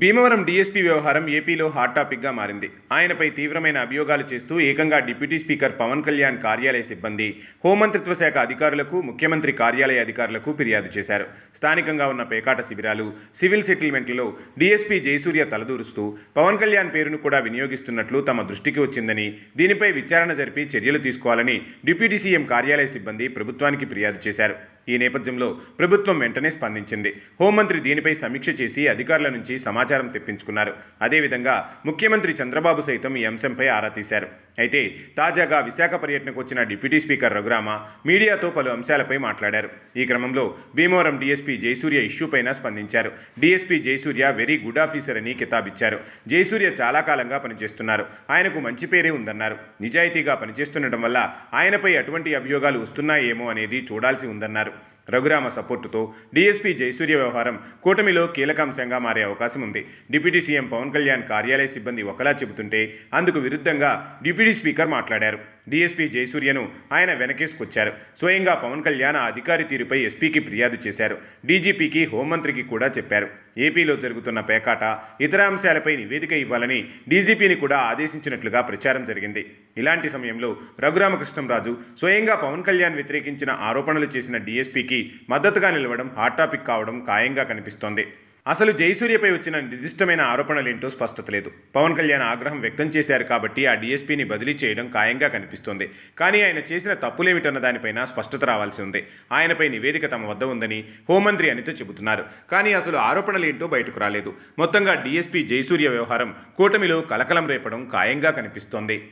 Bhimavaram DSP వ్యవహారం ఏపీలో hot టాపిక్గా మారింది. ఆయనపై తీవ్రమైన అభియోగాలు చేస్తూ ఏకంగా డిప్యూటీ స్పీకర్ పవన్ కళ్యాణ్ కార్యాలయ సిబ్బంది హోంమంత్రిత్వ శాఖ అధికారులకు ముఖ్యమంత్రి కార్యాలయ అధికారులకు ఫిర్యాదు చేశారు. స్థానికంగా ఉన్న పేకాట శిబిరాలు సివిల్ సెటిల్మెంట్లలో డీఎస్పీ జయసూర్య తలదూరుస్తూ పవన్ కళ్యాణ్ పేరును కూడా వినియోగిస్తున్నట్లు తమ దృష్టికి వచ్చిందని దీనిపై విచారణ జరిపి చర్యలు తీసుకోవాలని డిప్యూటీ సీఎం కార్యాలయ సిబ్బంది ప్రభుత్వానికి ఫిర్యాదు చేశారు. ఈ నేపథ్యంలో ప్రభుత్వం వెంటనే స్పందించింది. హోంమంత్రి దీనిపై సమీక్ష చేసి అధికారుల నుంచి సమాచారం తెప్పించుకున్నారు. అదేవిధంగా ముఖ్యమంత్రి చంద్రబాబు సైతం ఈ అంశంపై ఆరా తీశారు. అయితే తాజాగా విశాఖ పర్యటనకు వచ్చిన డిప్యూటీ స్పీకర్ రఘురామ మీడియాతో పలు అంశాలపై మాట్లాడారు. ఈ క్రమంలో భీమవరం డీఎస్పీ జయసూర్య ఇష్యూపైన స్పందించారు. DSP Jayasurya very good officer అని కితాబిచ్చారు. జయసూర్య చాలా కాలంగా పనిచేస్తున్నారు. ఆయనకు మంచి పేరే ఉందన్నారు. నిజాయితీగా పనిచేస్తుండటం వల్ల ఆయనపై అటువంటి అభియోగాలు వస్తున్నాయేమో అనేది చూడాల్సి ఉందన్నారు. రఘురామ సపోర్టుతో డీఎస్పీ జయసూర్య వ్యవహారం కూటమిలో కీలకాంశంగా మారే అవకాశం ఉంది. డిప్యూటీ సీఎం పవన్ కళ్యాణ్ కార్యాలయ సిబ్బంది ఒకలా చెబుతుంటే అందుకు విరుద్ధంగా డిప్యూటీ స్పీకర్ మాట్లాడారు. డీఎస్పీ జయసూర్యను ఆయన వెనకేసుకొచ్చారు. స్వయంగా పవన్ కళ్యాణ్ ఆ అధికారి తీరుపై ఎస్పీకి ఫిర్యాదు చేశారు. డీజీపీకి హోంమంత్రికి కూడా చెప్పారు. ఏపీలో జరుగుతున్న పేకాట ఇతర అంశాలపై నివేదిక ఇవ్వాలని డీజీపీని కూడా ఆదేశించినట్లుగా ప్రచారం జరిగింది. ఇలాంటి సమయంలో రఘురామకృష్ణంరాజు స్వయంగా పవన్ కళ్యాణ్ వ్యతిరేకించిన ఆరోపణలు చేసిన డీఎస్పీకి మద్దతుగా నిలవడం హాట్ టాపిక్ కావడం ఖాయంగా కనిపిస్తోంది. అసలు జయసూర్యపై వచ్చిన నిర్దిష్టమైన ఆరోపణలేంటో స్పష్టత లేదు. పవన్ కళ్యాణ్ ఆగ్రహం వ్యక్తం చేశారు కాబట్టి ఆ డీఎస్పీని బదిలీ చేయడం ఖాయంగా కనిపిస్తోంది. కానీ ఆయన చేసిన తప్పులేమిటన్న దానిపైన స్పష్టత రావాల్సి ఉంది. ఆయనపై నివేదిక తమ వద్ద ఉందని హోంమంత్రి అనితో చెబుతున్నారు. కానీ అసలు ఆరోపణలేంటో బయటకు రాలేదు. మొత్తంగా డీఎస్పీ జయసూర్య వ్యవహారం కూటమిలో కలకలం రేపడం ఖాయంగా కనిపిస్తోంది.